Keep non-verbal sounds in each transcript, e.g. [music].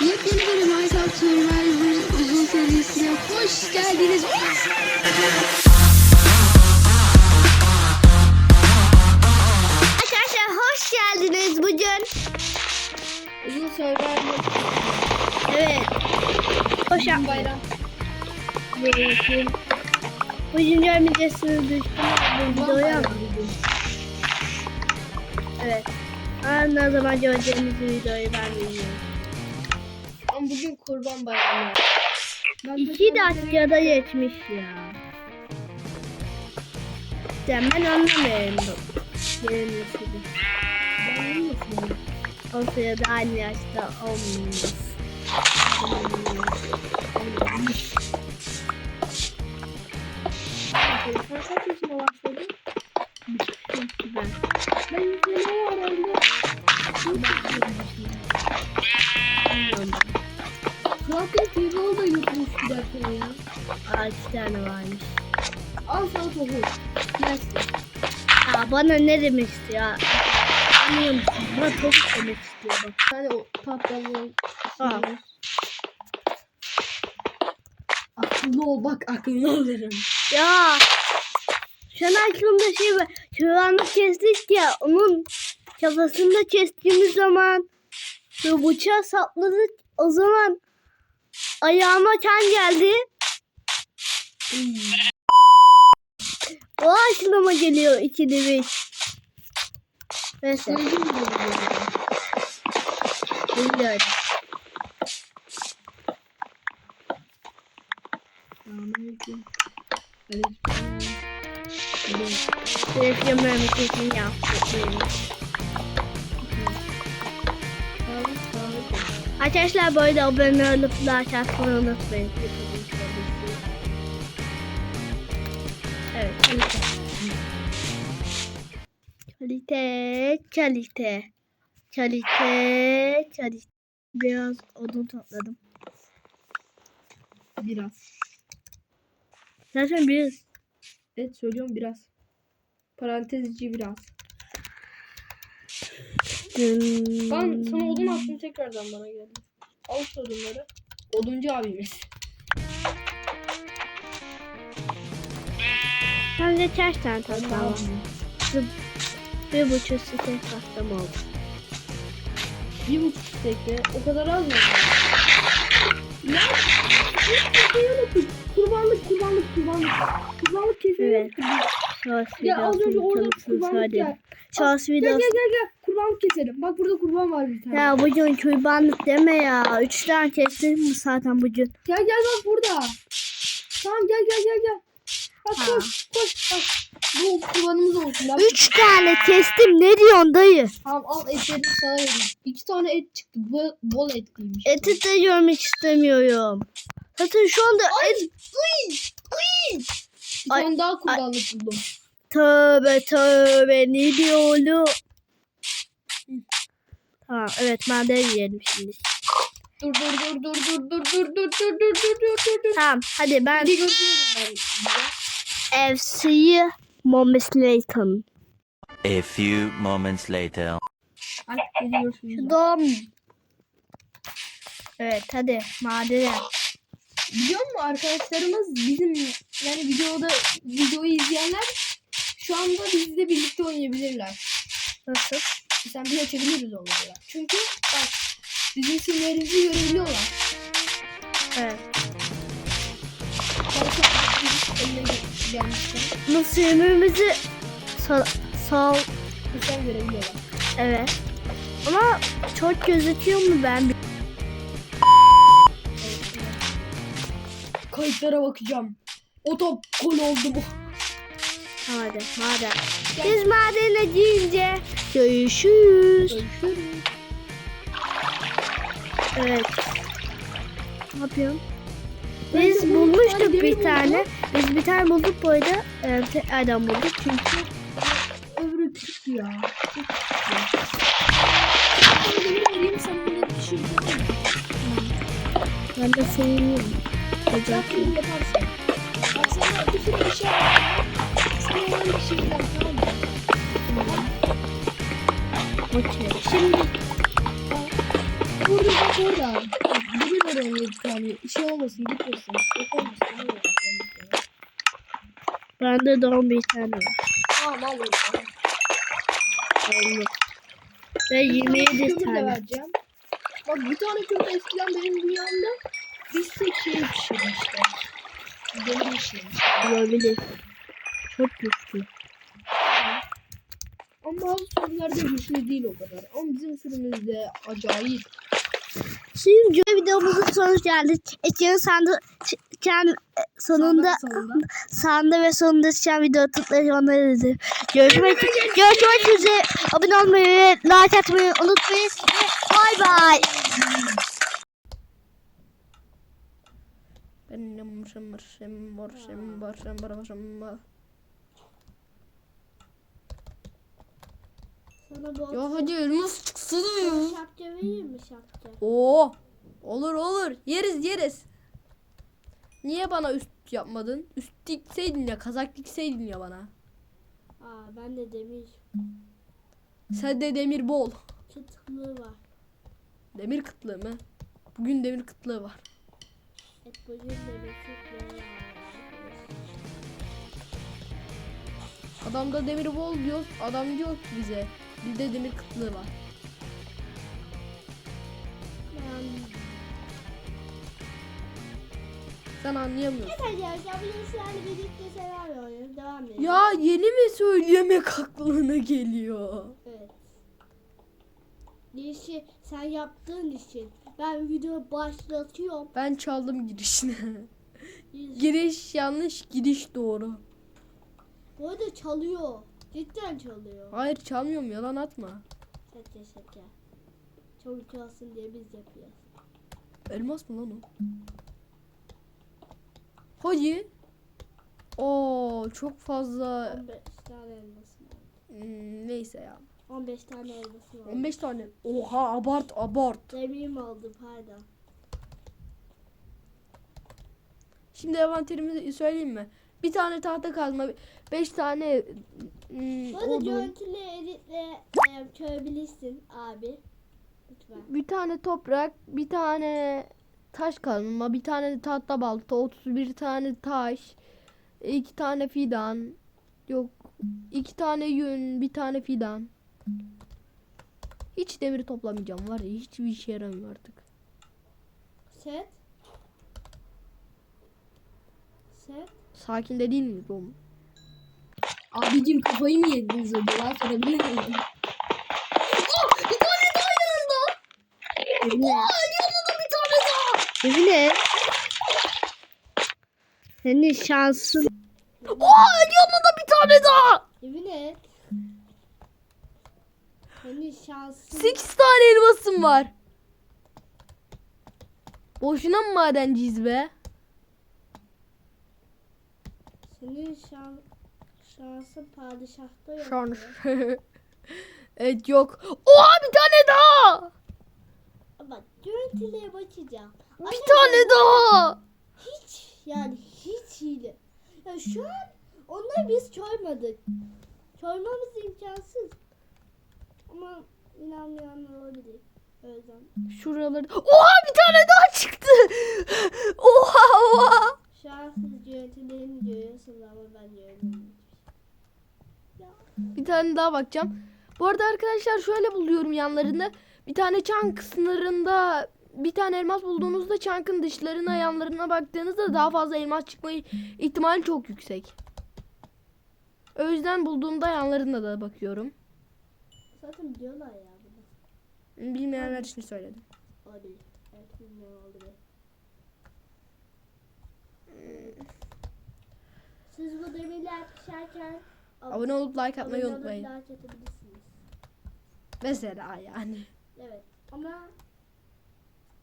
Yepyeni bir Minecraft Survivor uzun serisine hoş geldiniz. Arkadaşlar hoş geldiniz bugün. Uzun Survivor Evet. Hoş uzun bayram. geldiniz. Bugün görmeyeceksiniz bu videoya. Evet. Aa, ne zaman göreceğimiz videoyu ben bilmiyorum. Ama bugün kurban bayramı. Ben İki dakikada geçmiş ya. Ya ben anlamıyorum. Benim nasıl Ben bilmiyorum. O sırada aynı yaşta olmuyor. Sen Aa, iki tane varmış. Al sana tohum. Yersin. Aa, bana ne demişti ya? Anlıyorum. Bana tavuk demek istiyor bak. Tane o patlamıyor. Al. Akıllı ol bak akıllı olurum. Ya. An aklımda şey var. Çoğanlık kestik ya. Onun kafasında kestiğimiz zaman şu bıçağı sapladık. O zaman ayağıma kan geldi. O aklıma geliyor ikide bir. Neyse. Sevdim bunu? Bilmiyorum. Selamünaleyküm. Televizyon memleketini yaptık. Arkadaşlar bu arada abone olup like atmayı unutmayın. Kalite. Kalite, kalite. Kalite, kalite. Biraz odun topladım. Biraz. Zaten biraz. Evet söylüyorum biraz. Parantezci biraz. Ben sana odun attım tekrardan bana geldi. Al şu odunları. Oduncu abimiz. De kaç tane taslam Bir buçuk site taslam oldu. Bir buçuk stekle o kadar az mı? Ya! Kurbanlık, kurbanlık, kurbanlık. Kurbanlık keselim. Evet. Şans Ya az önce orada kurbanlık gel. Gel gel gel gel. Kurbanlık keselim. Bak burada kurban var bir tane. Ya bugün kurbanlık deme ya. Üç tane kestim mi zaten bugün? Gel gel bak burada. Tamam gel gel gel gel. Bak Ha. koş koş bak. Bu kurbanımız olsun. Bak. Üç tane kestim. Ne diyorsun dayı? Tamam al etlerini sana vereyim. İki tane et çıktı. Bol, bol etliymiş. Eti de görmek istemiyorum. Zaten şu anda et... Bir Ay, tane daha kurbanlık buldum. Tövbe tövbe ne diyor Tamam evet ben de yiyelim şimdi. Dur dur dur dur dur dur dur dur dur dur dur dur dur. Tamam hadi ben Hadi götürüyorum ben size. FC'yi Moments Layton. A few moments later. Ay geliyorsunuz. Dom. Evet hadi madene. Biliyor musun arkadaşlarımız bizim yani videoda videoyu izleyenler şu anda bizle birlikte oynayabilirler. Nasıl? Sen bir açabiliriz onlarla. Çünkü bak bizim isimlerimizi görebiliyorlar. Evet. Gelmişken Nasıl yemeğimizi sağ, sağ sen görebiliyorlar. evet. Ama çok gözüküyor mu ben? Kayıtlara bakacağım. O top gol oldu mu? Hadi maden. Biz madene gidince görüşürüz. Görüşürüz. Evet. Ne yapıyorsun? Biz bulmuştuk bir tane. Biz bir tane bulduk bu arada. E, ee, tekrardan bulduk çünkü öbürü küçük ya. Ben de seviyorum. Ocak. Sana iki bir şey Sana bir şey Okey. Şimdi burada burada bir tane. Şey olmasın gitmesin. Yok olmasın. Bende de 11 tane var. Tamam al onu. Oldu. Ve 27 Kömür de tane. vereceğim. Bak bir tane kömür eskiden benim dünyamda biz tek şey pişirmişler. Demir pişirmiş. Olabilir. Çok güçlü. Ama bazı sürümlerde güçlü değil o kadar. Ama bizim sürümümüzde acayip. Şimdi videomuzun sonu geldi. Ekin sandı, kendi sonunda sağında ve sonunda çıkan video tıklayın onları izleyin. Görüşmek, görüşmek üzere. Abone olmayı like atmayı unutmayın. Bay bay. Benim şımır şımır şımır şımır şımır. Sana bu Ya hadi elmas çıksana ya. şapka vereyim mi şapka? Oo. Olur olur. Yeriz yeriz. Niye bana üst yapmadın? Üst dikseydin ya. Kazak dikseydin ya bana. Aa ben de demir Sende demir bol. çıtıklığı var. Demir kıtlığı mı? Bugün demir kıtlığı var. Et bugün de çıtıklığı var. Adamda demir bol diyor. Adam diyor ki bize. Bizde demir kıtlığı var. Sen anlayamıyorsun. Evet arkadaşlar bugün sizlerle birlikte senaryo oynuyoruz. Devam edelim. Ya yeni mi söylemek aklına geliyor? Evet. Girişi sen yaptığın için ben video başlatıyorum. Ben çaldım girişini. Giriş- Giriş yanlış, gidiş doğru. Bu arada çalıyor. Cidden çalıyor. Hayır çalmıyorum yalan atma. Şaka şaka. Çabuk çalsın diye biz yapıyoruz. Elmas mı lan o? Hadi. Oo çok fazla. 15 tane elmasım var. Hmm, neyse ya. 15 tane elmasım var. 15 tane. Oha abart abart. Demirim oldu pardon. Şimdi envanterimizi söyleyeyim mi? Bir tane tahta kazma, 5 tane hmm, Bu arada odun, görüntülü editle e, çörebilirsin abi. Lütfen. bir tane toprak, bir tane taş kazma, bir tane tahta balta, 31 tane taş, iki tane fidan, yok iki tane yün, bir tane fidan. Hiç demir toplamayacağım var ya hiçbir işe yaramıyor artık. Set. Set. Sakin de değil miyiz oğlum? Abicim kafayı mı yediniz acaba? Sorabilir miyim? bir tane daha yanında. Evine. Yanında bir tane daha. Evine. Senin şansın. Oha yanında bir tane daha. Evine. Senin şansın. 8 tane elmasım var. Boşuna mı madenciyiz be? Senin şan, şansın padişahta yok. Şans. [laughs] evet yok. Oha bir tane daha. Ama görüntülüye bakacağım. Bir Ama tane daha. Hiç yani hiç hile. Ya şu an onları biz çoymadık. Çoymamız imkansız. Ama inanmayanlar olabilir. Yüzden. Şuraları. Oha bir tane daha çıktı. [laughs] Oha oha. Şu an siz görüyorsunuz ama ben görmüyorum. Bir tane daha bakacağım. Bu arada arkadaşlar şöyle buluyorum yanlarında. Bir tane çank sınırında bir tane elmas bulduğunuzda çankın dışlarına yanlarına baktığınızda daha fazla elmas çıkma ihtimali çok yüksek. O yüzden bulduğumda yanlarında da bakıyorum. Zaten biliyorlar ya bunu. Bilmeyenler için söyledim. Olabilir. Evet bilmiyorum olabilir. Siz bu demirler pişerken Abone olup like atmayı unutmayın. like atabilirsiniz. Mesela yani. Evet ama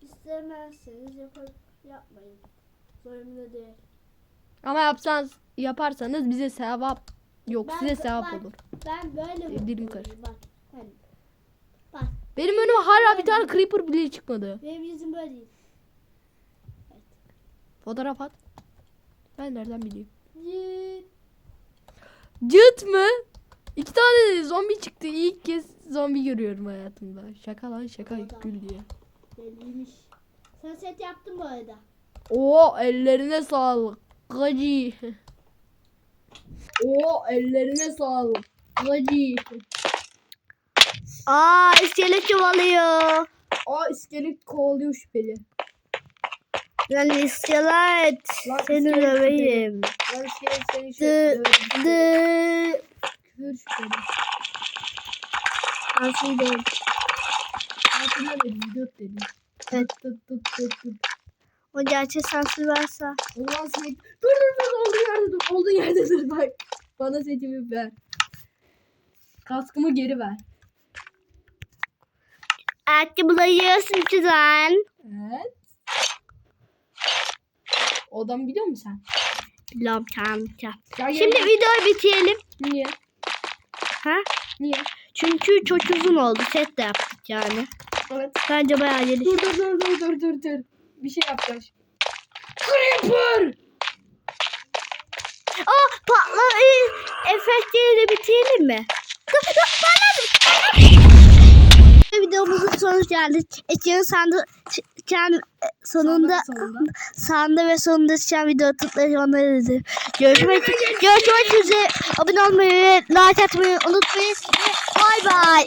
istemezseniz yapıp yapmayın. Zorunlu değil. Ama yapsanız yaparsanız bize sevap yok Ben- size sevap ben- olur. Ben böyle E, dilim karıştı. Bak hani bak Benim önüme hala bir tane creeper bile çıkmadı. benim yüzüm böyle değil. Fotoğraf at. Ben nereden bileyim? Yıt. Cıt mı? İki tane zombi çıktı. İlk kez zombi görüyorum hayatımda. Şaka lan şaka gül diye. Deliymiş. Sen set yaptın bu arada. Oo ellerine sağlık. Gacı. [laughs] Oo ellerine sağlık. Gacı. Aa iskelet çoğalıyor. Aa iskelet kovalıyor şüpheli. Lan iskelet. Seni döveyim. Lan iskelet seni şöyle dı. Küfür şüpheli. Nasıl değil? Altına dedim göt dedim. Evet. Tıt tıt tıt tıt. O gerçek sansür varsa. Zaman set... Dur dur dur olduğun yerde dur. Olduğun yerde dur bak. Bana setimi ver. Kaskımı geri ver. Ayakkabıları güzel. Evet. O adamı biliyor musun sen? Bilmem tamam tamam. Şimdi gel. videoyu bitirelim. Niye? Ha? Niye? Çünkü çok uzun oldu. Set de yaptık yani. Evet. Bence bayağı geniş. Dur dur dur dur dur dur dur. Bir şey yapacağız. Creeper! Aa patlama efektleri de bitirelim mi? Dur, dur, ben Videomuzun sonu geldi. Ekin sandı çıkan sonunda sağında ve sonunda çıkan video tıklayın onları izleyin. Görüşmek görüşmek üzere. Abone olmayı like atmayı unutmayın. Bay bay.